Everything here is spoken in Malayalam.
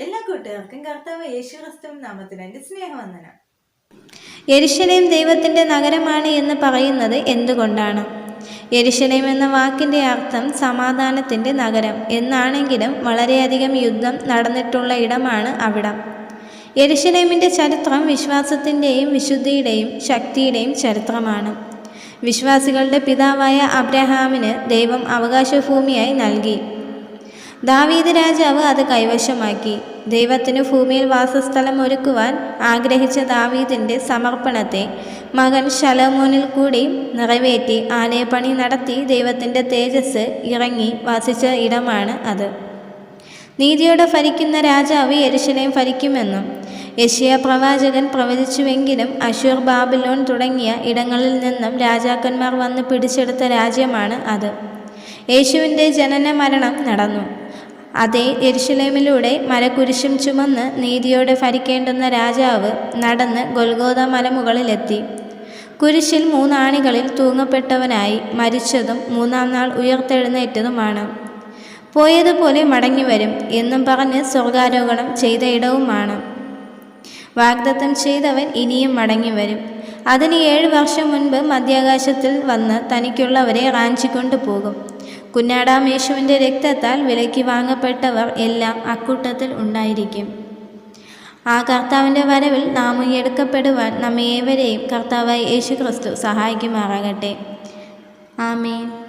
എല്ലാ കൂട്ടുകാർക്കും കർത്താവ് യേശു ക്രിസ്തു നാമത്തിൽ എന്റെ സ്നേഹവന്ദനം. യെരുശലേം ദൈവത്തിന്റെ നഗരമാണ് എന്ന് പറയുന്നത് എന്തുകൊണ്ടാണ്? യെരുശലേം എന്ന വാക്കിന്റെ അർത്ഥം സമാധാനത്തിന്റെ നഗരം എന്നാണെങ്കിലും വളരെയധികം യുദ്ധം നടന്നിട്ടുള്ള ഇടമാണ് അവിടം. യരിശലേമിന്റെ ചരിത്രം വിശ്വാസത്തിന്റെയും വിശുദ്ധിയുടെയും ശക്തിയുടെയും ചരിത്രമാണ്. വിശ്വാസികളുടെ പിതാവായ അബ്രഹാമിന് ദൈവം അവകാശഭൂമിയായി നൽകി. ദാവീദ് രാജാവ് അത് കൈവശമാക്കി. ദൈവത്തിന് ഭൂമിയിൽ വാസസ്ഥലം ഒരുക്കുവാൻ ആഗ്രഹിച്ച ദാവീദിന്റെ സമർപ്പണത്തെ മകൻ ശലോമോനിൽ കൂടി നിറവേറ്റി ആലയപ്പണി നടത്തി ദൈവത്തിന്റെ തേജസ് ഇറങ്ങി വസിച്ച ഇടമാണ് അത്. നീതിയോടെ ഭരിക്കുന്ന രാജാവ് യെരുശലേം ഭരിക്കുമെന്നും യശിയ പ്രവാചകൻ പ്രവചിച്ചുവെങ്കിലും അഷൂർ ബാബിലോൺ തുടങ്ങിയ ഇടങ്ങളിൽ നിന്നും രാജാക്കന്മാർ വന്ന് പിടിച്ചെടുത്ത രാജ്യമാണ് അത്. യേശുവിന്റെ ജനന മരണം നടന്നു. അതേ എരിശിലേമിലൂടെ മരക്കുരിശും ചുമന്ന് നീതിയോടെ ഭരിക്കേണ്ടുന്ന രാജാവ് നടന്ന് ഗൊൽഗോത മലമുകളിലെത്തി. കുരിശിൽ മൂന്നാണികളിൽ തൂങ്ങപ്പെട്ടവനായി മരിച്ചതും മൂന്നാം നാൾ ഉയർത്തെഴുന്നേറ്റതുമാണ്. പോയതുപോലെ മടങ്ങിവരും എന്നും പറഞ്ഞ് സ്വർഗാരോഹണം ചെയ്ത ഇടവുമാണ്. വാഗ്ദത്തം ചെയ്തവൻ ഇനിയും മടങ്ങിവരും. അതിന് ഏഴ് വർഷം മുൻപ് മധ്യാകാശത്തിൽ വന്ന് തനിക്കുള്ളവരെ റാഞ്ചിക്കൊണ്ടു പോകും കുഞ്ഞാടാം യേശുവിന്റെ രക്തത്താൽ വിലയ്ക്ക് വാങ്ങപ്പെട്ടവർ എല്ലാം അക്കൂട്ടത്തിൽ ഉണ്ടായിരിക്കും. ആ കർത്താവിന്റെ വരവിൽ നാം എടുക്കപ്പെടുവാൻ നമ്മേവരെയും കർത്താവായി യേശു ക്രിസ്തു സഹായിക്കുമാറാകട്ടെ. ആമേൻ.